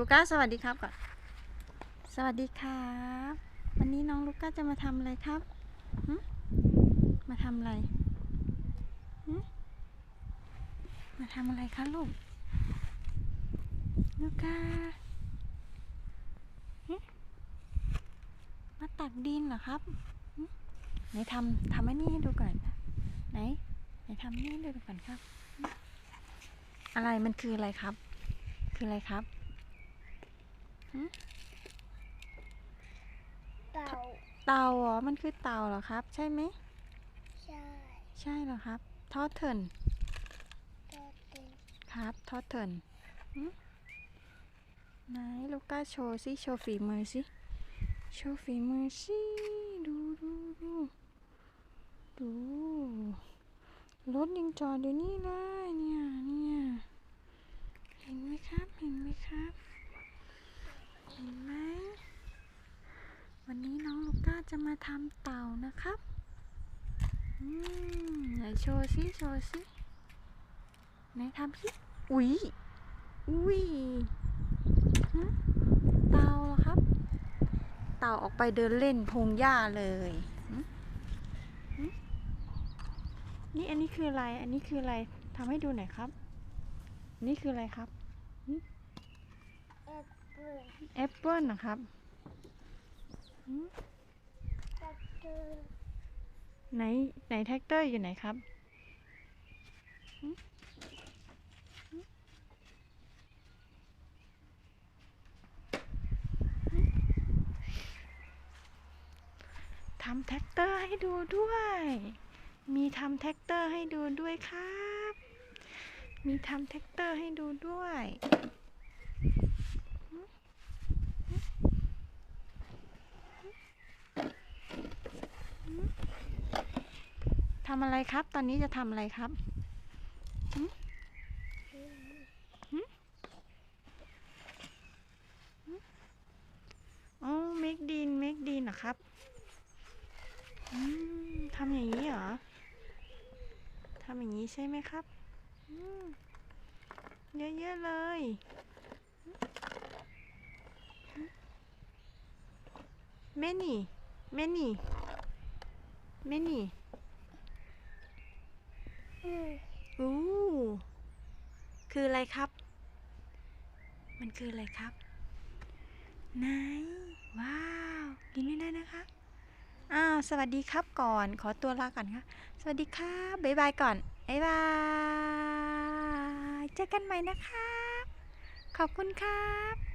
ลูก้าสวัสดีครับก่อน สวัสดีครับ วันนี้น้องลูก้าจะมาทำอะไรครับมาทำอะไรมาทำอะไรคะลูก ลูก้ามาตักดินเหรอครับไหนทำทำอันนี้ให้ดูก่อนไหนไหนทำนี่ให้ดูก่อนครับ อะไรมันคืออะไรครับ คืออะไรครับ เต่าเต่าเหรอ มันคือเต่าเหรอครับ ใช่ไหม ใช่ ใช่เหรอครับ ทอดเถินตัวเต็มครับ ทอดเถินหึไหนลูก้าโชว์สิโชว์ฝีมือสิโชว์ฝีมือสิดูดูดูดูรถยังจอดอยู่นี่เลยเนี่ยเนี่ยเห็นไหมครับ เห็นไหมครับ เห็นไหม วันนี้น้องลูก้า จะมาทำเต่านะครับอืมไหนโชว์สิโชว์สิไหนทำสิอุ๊ยอุ๊ยฮะเต่าเหรอครับ เต่าออกไปเดินเล่นพงหญ้าเลยหึหึนี่อันนี้คืออะไร อันนี้คืออะไรทำให้ดูหน่อยครับ นี่คืออะไรครับแอปเปิ้ลแอปเปิลนะครับหึแอปเปิ้ล ไหนไหนแท็กเตอร์อยู่ไหนครับ ทำแท็กเตอร์ให้ดูด้วย มีทำแท็กเตอร์ให้ดูด้วยครับ มีทำแท็กเตอร์ให้ดูด้วยหึหึหึ ทำอะไรครับ ตอนนี้จะทำอะไรครับหึหึหึอ๋อเมกดินเมกดินเหรอครับอืมทำอย่างนี้เหรอทำอย่างนี้ใช่ไหมครับอืมเยอะๆเลยเมนี่เมนี่เมนี่ อู้คืออะไรครับ มันคืออะไรครับ ไหน ว้าว กินไม่ได้นะคะ อ้าว สวัสดีครับก่อน ขอตัวลาก่อนค่ะ สวัสดีครับบ๊ายบายก่อนบ๊ายบาย เจอกันใหม่นะครับ ขอบคุณครับ